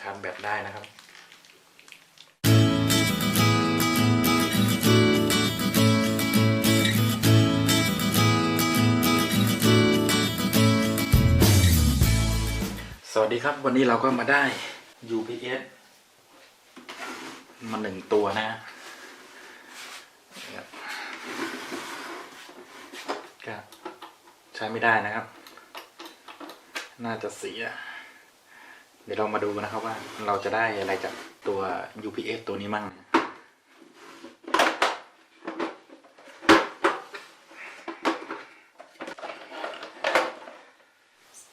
ชาร์จแบตได้นะครับสวัสดีครับวันนี้เราก็มาได้ UPS มาหนึ่งตัวนะครับก็ใช้ไม่ได้นะครับ น่าจะเสีย ดี๋ยวเรามาดูนะครับว่าเราจะได้อะไรจากตัว UPS ตัวนี้มั่ง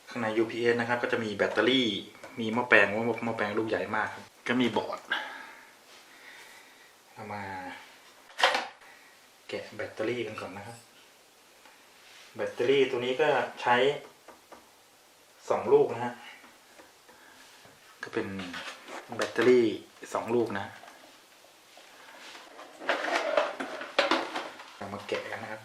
ข้างใน UPS นะครับ ก็จะมีแบตเตอรี่ มีหม้อแปลงว่าหม้อแปลงลูกใหญ่มาก ก็มีบอร์ดเอามา แกะแบตเตอรี่กันก่อนนะครับ แบตเตอรี่ตัวนี้ก็ใช้สองลูกนะฮะ เป็นแบตเตอรี่สองลูกนะเรามาแกะกันนะครับ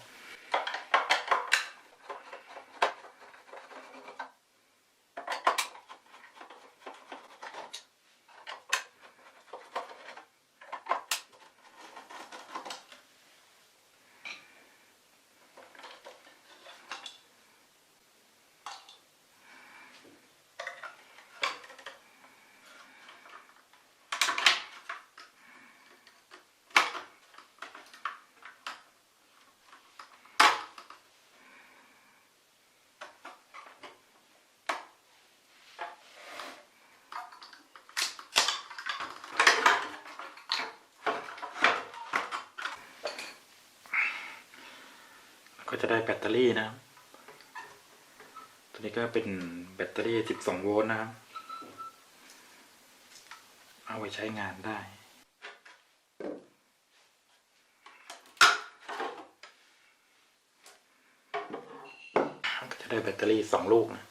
ก็จะได้แบตเตอรี่นะครับ ตัวนี้ก็เป็นแบตเตอรี่ 12 โวลต์นะครับ เอาไว้ใช้งานได้ก็จะได้แบตเตอรี่ 2 ลูกนะ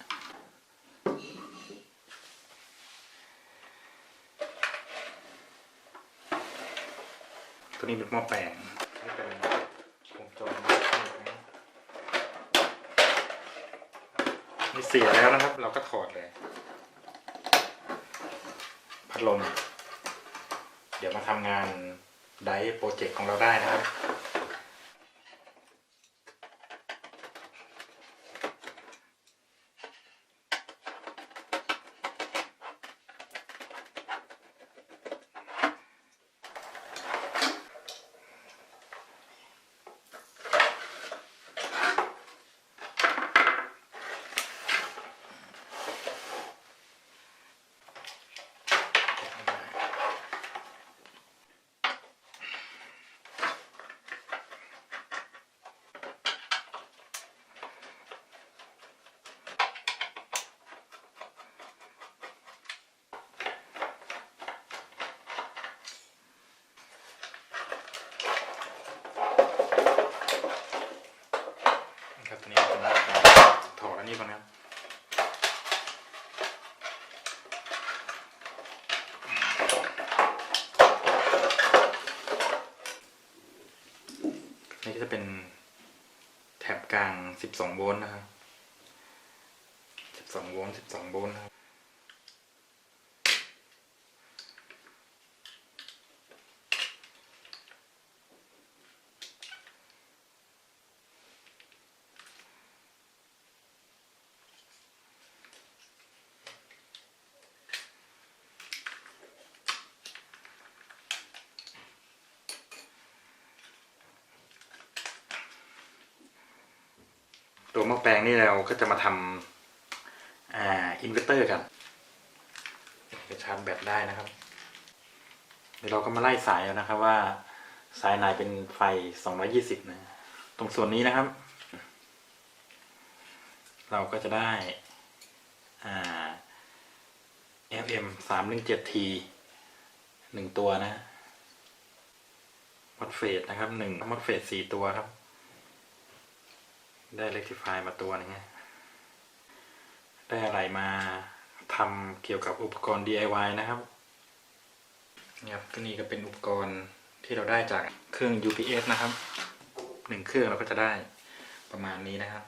ตัวนี้เป็นหม้อแปลงที่เป็นวงจรอิเล็กทรอนิกส์นะ นี่เสียแล้วนะครับ เราก็ถอดเลย พัดลม เดี๋ยวมาทำงานไดโปรเจกต์ของเราได้นะครับ นะครับตัวนี้เป็นถอดอั นี้ก่อนนะครับนี่ก็จะเป็นแถบกลาง 12 โวลต์นะครับ 12 โวลต์ 12 โวลต์นะครับ ตัวหม้อแปลงนี่เราก็จะมาทำอ่าอินเวอร์เตอร์กันจะชาร์จแบตได้นะครับ เดี๋ยวเราก็มาไล่สายเอานะครับว่าสายไหนเป็นไฟ 220 นะ ตรงส่วนนี้นะครับ เราก็จะได้อ่า FM 317T หนึ่งตัวนะ มอดเฟสนะครับหนึ่งมอดเฟสสี่ตัวครับ ได้ rectify มาตัวหนึงได้อะไรมาทำเกี่ยวกับอุปกรณ์ DIY นะครับนะครับก็นี่ก็เป็นอุปกรณ์ที่เราได้จากเครื่อง UPS นะครับหนึ่งเครื่องเราก็จะได้ประมาณนี้นะครับ